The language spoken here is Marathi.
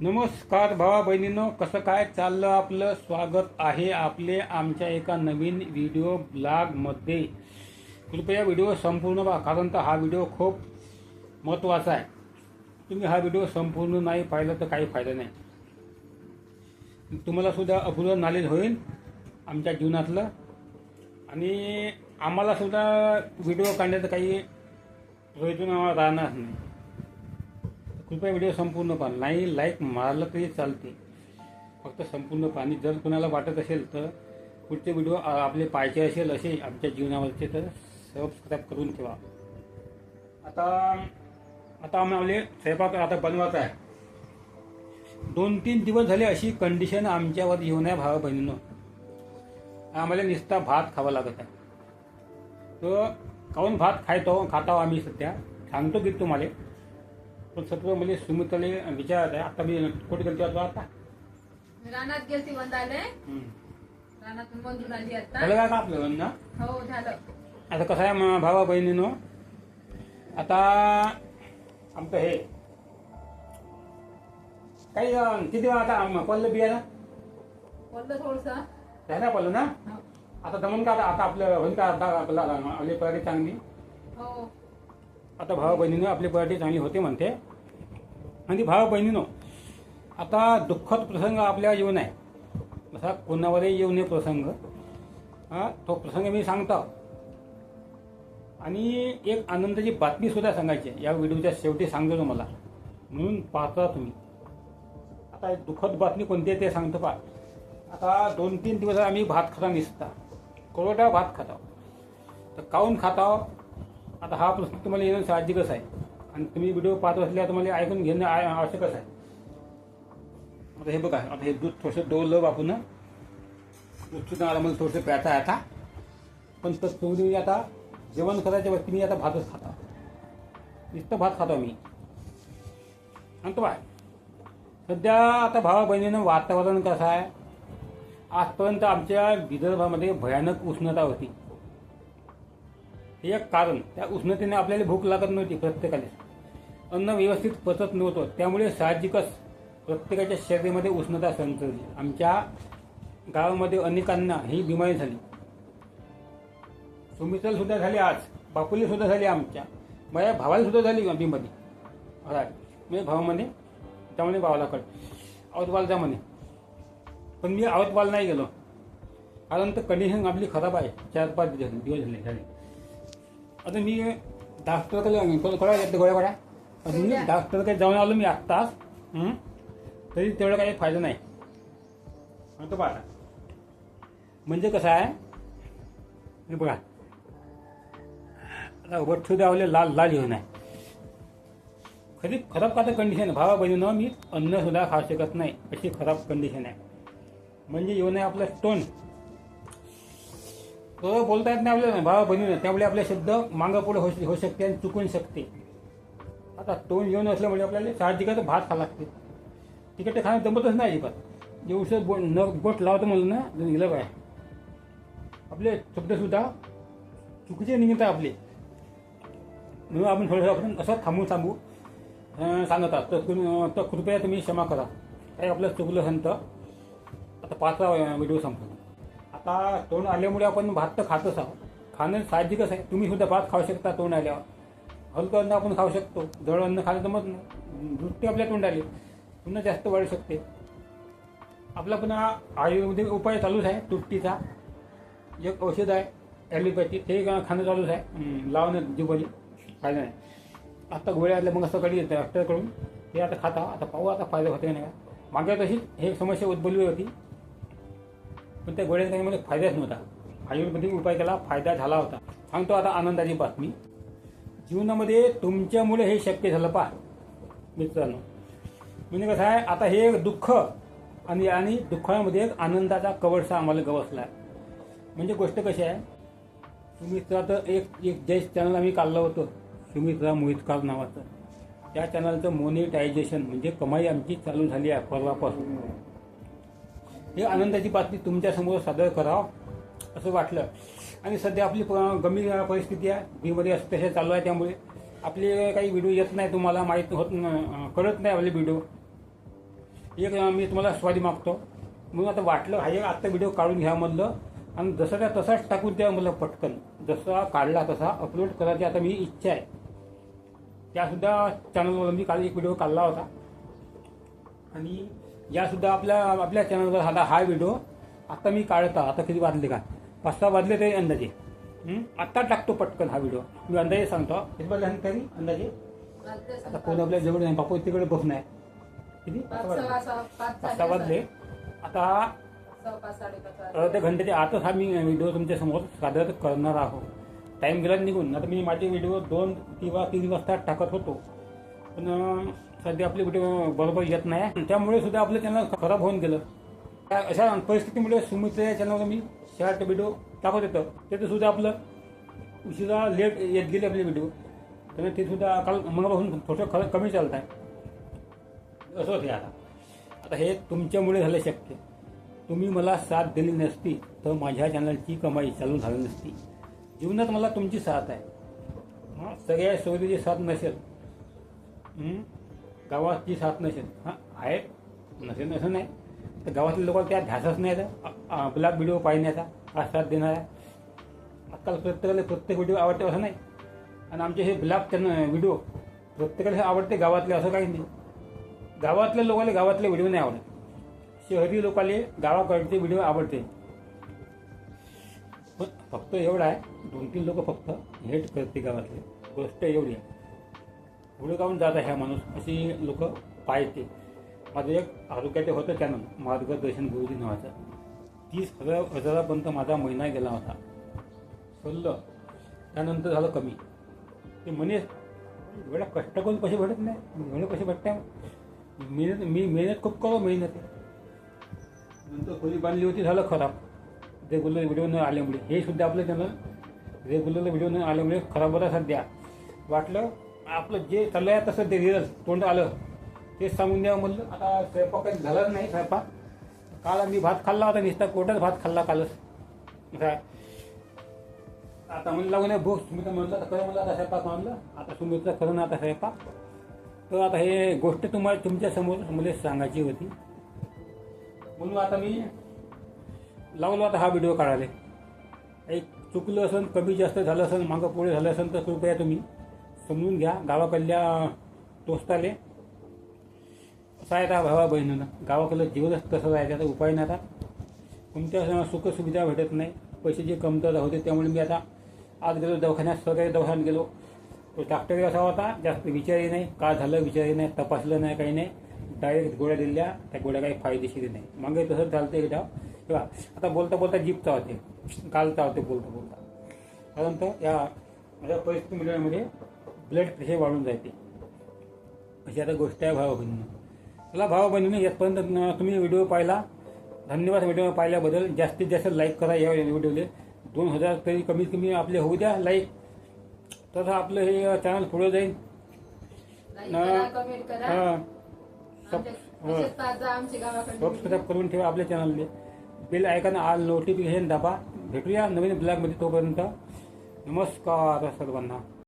नमस्कार भावा बहिणींनो कसं काय चाललं आपलं स्वागत आहे आपले आमच्या एका नवीन व्हिडिओ ब्लॉगमध्ये कृपया व्हिडिओ संपूर्ण पहा कारण तर हा व्हिडिओ खूप महत्त्वाचा आहे. तुम्ही हा व्हिडिओ संपूर्ण नाही पाहिला तर काही फायदा नाही. तुम्हाला सुद्धा अपुरं नॉलेज होईल आमच्या जीवनातलं. आणि आम्हाला सुद्धा व्हिडिओ काढण्याचं काही प्रयोजन राहणार नाही. कृपया व्हिडिओ संपूर्ण पहा. नाही लाईक मारलं तरी चालते. फक्त संपूर्ण पाणी जर कुणाला वाटत असेल तर पुढचे व्हिडिओ आपले पाहायचे असेल असे आमच्या जीवनावरचे तर सबस्क्राईब करून ठेवा. आता आता आम्हाला स्वयंपाक आता बनवायचा आहे. दोन तीन दिवस झाले अशी कंडिशन आमच्यावर येऊन आहे भावा बहिणीनं. आम्हाला नुसता भात खावा लागत आहे. तर काऊन भात खायतो खातो आम्ही सध्या? सांगतो की तुम्हाला. पण सत्व म्हणजे सुमित्राले विचारत आहे. आता मी कुठे गेलतो आता? आता रानात गेलती बंदाले हम्म. रानातून बंदून आली आता. झालं का आपलं ना हो झालं. आता कसं आहे भावा बहिणीनो? आता आमचं हे काही किती आता पडलं बियाला बोललं थोडस. झालं पडलं ना? आता जमून का आता आपलं होईल का? आता आपला आपली पराठी चांगली? हो. आता भावा बहिणीनं आपली पराठी चांगली होते म्हणते. आणि भावा बहिणीनो आता दुःखद प्रसंग आपल्या येऊन आहे असा कोणावरही येऊ नये प्रसंग. हा तो प्रसंग मी सांगतो. आणि एक आनंदाची बातमी सुद्धा सांगायची या व्हिडिओच्या शेवटी सांगतो तुम्हाला. म्हणून पाहता तुम्ही. आता एक दुःखद बातमी कोणती आहे ते सांगतो पा आता दोन तीन दिवस आम्ही भात खाता निसता. कोरडा भात खाता. तर काऊन खाता? आता हा प्रश्न तुम्हाला येणं साहजिकच आहे. आणि तुम्ही व्हिडिओ पाहत असल्या तुम्हाला ऐकून घेणं आवश्यकच आहे. आता हे बघा आता हे दूध थोडंसं डोललं बापून. दूध मला थोडंसं प्यायचं आहे आता. पण तुम्ही आता जेवण करायच्या वक्ती मी आता भातच खाता. नुसतं भात खातो मी सांगतो बाय सध्या आता भावा बहिणीनं वातावरण कसं आहे? आजपर्यंत आमच्या विदर्भामध्ये भयानक उष्णता होती. हे एक कारण. त्या उष्णतेने आपल्याला भूक लागत नव्हती प्रत्येकाला. अन्न व्यवस्थित पचत नव्हतं. त्यामुळे साहजिकच प्रत्येकाच्या शरीरामध्ये उष्णता संचरली आमच्या गावामध्ये अनेकांना ही बिमारी झाली. सुमित्र सुद्धा झाली आज. बापुली सुद्धा झाली आमच्या. माझ्या भावाला सुद्धा झाली बिमारी. राय म्हणजे भावामध्ये त्यामुळे भावाला कळ आवतवाल जा म्हणे पण मी औतवाल नाही गेलो. कारण तर कंडिशन आपली खराब आहे. चार पाच दिवस दिवस झाले झाले. आता मी डॉक्टरकडे गोळ्या घेतल्या गोळ्या गोळ्या मी डॉक्टरकडे जाऊन आलो मी आत्ताच? तरी तेवढं काही फायदा नाही. म्हणतो पाहा म्हणजे कसं आहे? बघा. आता वठ्ठू द्यावले लाल लाल घेऊन आहे खरी खराब का तर कंडिशन भावा बहिणीनं मी अन्न सुद्धा खाऊ शकत नाही. अशी खराब कंडिशन आहे. म्हणजे येऊन आहे आपलं स्टोन तो बोलता येत नाही आपल्याला भावा बहिणीनं त्यामुळे आपले शब्द मागं पुढे होऊ होऊ शकते आणि चुकून शकते. आता तोंड येऊन असल्यामुळे आपल्याला साहजिकच भात खावा लागते. तिकडे खाणं जमतच नाही अजिबात. जेवढं बोट न बोट लावतो म्हणलं ना गेलं काय आपले शब्दसुद्धा चुकीचे निघत आहे आपले. म्हणून आपण थोडंसं आपण असं थांबून थांबू सांगतात सांगत तर तर कृपया तुम्ही क्षमा करा. काय आपलं चुकलं संत आता पाचवा व्हिडिओ संपला. आता तोंड आल्यामुळे आपण भात तर खातच आहोत. खाणं साहजिकच आहे. तुम्ही सुद्धा भात खाऊ शकता तोंड आल्यावर. हलकं अन्न आपण खाऊ शकतो. जड अन्न खायला तर नाही. दृष्टी आपल्या तोंड आली पुन्हा जास्त वाढू शकते. आपला पुन्हा आयुर्वेदिक उपाय चालूच आहे तुट्टीचा एक औषध आहे ॲलोपॅथी. ते खाणं चालूच आहे. लावणं जीवनी फायदा नाही. आता गोळ्या आल्या मग असं येतं डॉक्टरकडून ते आता खाता आता पाहू आता फायदा होते नाही का. मागे तशीच हे समस्या उद्भवली होती. पण त्या गोळ्याचा काही फायदाच नव्हता. आयुर्वेदिक उपाय केला फायदा झाला होता. सांगतो आता आनंदाची बातमी. जीवनामध्ये तुमच्यामुळे हे शक्य झालं पहा मित्रांनो. म्हणजे कसं आहे आता हे दुःख आणि आणि दुःखामध्ये एक आनंदाचा कवडसा आम्हाला गवसला आहे. म्हणजे गोष्ट कशी आहे सुमित्रा तर एक एक जय चॅनल आम्ही काढलं होतं सुमित्रा मोहितकार नावाचं. त्या चॅनलचं मोनिटायझेशन म्हणजे कमाई आमची चालू झाली आहे परवापासून. हे आनंदाची बातमी तुमच्यासमोर सादर करावं असं वाटलं. आणि सध्या आपली गंभीर परिस्थिती आहे. बीमध्ये असं तसे चालू आहे त्यामुळे. आपले काही व्हिडिओ येत नाही तुम्हाला माहीत होत कळत नाही आपले व्हिडिओ एक मी तुम्हाला स्वादी मागतो. म्हणून आता वाटलं हा एक आत्ता व्हिडिओ काढून घ्या म्हणलं आणि जसं त्या तसाच टाकून द्या मला पटकन. जसा काढला तसा अपलोड करायची आता मी इच्छा आहे. त्यासुद्धा चॅनलवर मी काल एक व्हिडिओ काढला होता. आणि यासुद्धा आपल्या आपल्या चॅनलवर आता हा व्हिडिओ. आता मी काढता आता किती वाजले का? पाच सहा वाजले ते अंदाजे? आत्ता टाकतो पटकन हा व्हिडिओ. मी अंदाजे सांगतो. किती वाजले सांगता मी अंदाजे? आता कोण आपल्या जवळ नाही बापू तिकडे बसून आहे किती? पाच सहा वाजले. आता. अर्ध्या घंट्याच्या आतच हा मी व्हिडिओ तुमच्यासमोर सादर करणार आहोत. टाइम गेला निघून. आता मी माझे व्हिडिओ दोन किंवा तीन वाजता टाकत होतो. पण सध्या आपले व्हिडिओ बरोबर येत नाही. त्यामुळे सुद्धा आपलं चॅनल खराब होऊन गेलं. अशा परिस्थितीमुळे सुमित्र चॅनलवर मी शॉर्ट व्हिडिओ टाकत येतं त्याचं सुद्धा आपलं उशिरा लेट येत गेले आपले व्हिडिओ त्यामुळे ते सुद्धा काल मनापासून थोडं खरं कमी चालत आहे असं होते आता. आता हे तुमच्यामुळे झालं शक्य. तुम्ही मला साथ दिली नसती तर माझ्या चॅनलची कमाई चालू झाली नसती. जीवनात मला तुमची साथ आहे. सगळ्या सोयीची साथ नसेल. गावाची साथ नसेल. हां आहे. नसेल असं नाही. तर गावातले लोकांना त्या ध्यासच नाही तर आपला व्हिडिओ पाहण्याचा हा साथ देणारा. आजकाल प्रत्येकाला प्रत्येक व्हिडिओ आवडते असं नाही. आणि आमचे हे ब्लॉग चॅनल व्हिडिओ प्रत्येकाला हे आवडते गावातले असं काही नाही. गावातल्या लोकांना गावातले व्हिडिओ नाही आवडत. शहरी लोकांना गावाकडचे व्हिडिओ आवडते. पण फक्त एवढं आहे. दोन तीन लोक फक्त हेट करते गावातले. गोष्ट एवढी आहे. पुढे जात आहे हा माणूस अशी लोक पाहते माझं एक आरोग्याचे होतं चॅनल मार्गदर्शन गुरुजी नावाचं. तीस हजार हजारापर्यंत माझा महिना गेला होता. सल्लं. त्यानंतर झालं कमी. ते म्हणे एवढ्या कष्ट करून पैसे भेटत नाही. एवढे कसे भेटते मेहनत मी मेहनत खूप करू मेहनत. आहे नंतर खोली बांधली होती झालं खराब. रेग्युलर व्हिडिओ न आल्यामुळे. हे सुद्धा आपलं चॅनल रेग्युलर व्हिडिओ न आल्यामुळे खराब होता सध्या वाटलं आपलं जे चाललं आहे तसं ते रिझल्ट तोंड आलं. तेच सांगून द्यावं म्हणलं. आता स्वयंपाक काही झालाच नाही स्वयंपाक. काल आम्ही भात खाल्ला होता नुसता कोटच भात खाल्ला कालच. काय आता म्हणलं लागून भूक सुमित्र म्हणलं तर खरं म्हणलं आता स्वयंपाक म्हणलं आता सुमित्र खरं ना आता स्वयंपाक. तर आता हे गोष्ट तुम्हाला तुमच्यासमोर मला सांगायची होती. म्हणून आता मी लावलो आता हा व्हिडिओ काढायला. एक चुकलं असेल कमी जास्त झालं असेल मागं पुढे झालं असेल तर कृपया तुम्ही समजून घ्या. गावाकडल्या दोस्ताले. असं भावा बहिणीनं. गावाकडलं जीवनच तसं आहे त्याचा उपाय नाही आता. कोणत्या सुखसुविधा भेटत नाही. पैशाची कमतरता होते त्यामुळे मी आता आज गेलो दवाखान्यात सरकारी दवाखान्यात गेलो. तो डॉक्टर असा होता जास्त विचारही नाही. का झालं विचारही नाही. तपासलं नाही काही नाही. डायरेक्ट गोळ्या दिल्या. त्या गोळ्या काही फायदेशीर नाही. मागे तसंच चालतं एकदा किंवा आता बोलता बोलता जीप चावते. काल चावते बोलता बोलता. त्यानंतर या माझ्या परिस्थिती परिस्थितीमध्ये ब्लड प्रेशर वाढून जाते अशी आता गोष्ट आहे भावा बहिणीनं चला भावा बहिणीनं यापर्यंत तुम्ही व्हिडिओ पाहिला. धन्यवाद व्हिडिओ पाहिल्याबद्दल. जास्तीत जास्त लाईक करा या व्हिडिओले. दोन हजार तरी कमीत कमी आपले होऊ द्या लाईक. तसं आपलं हे चॅनल पुढे जाईल हां. सबस्क्राईब करून ठेवा आपल्या चॅनलले. बेल आयकॉन आल नोटिफिकेशन दाबा. भेटूया नवीन ब्लॉगमध्ये तोपर्यंत. नमस्कार सर्वांना.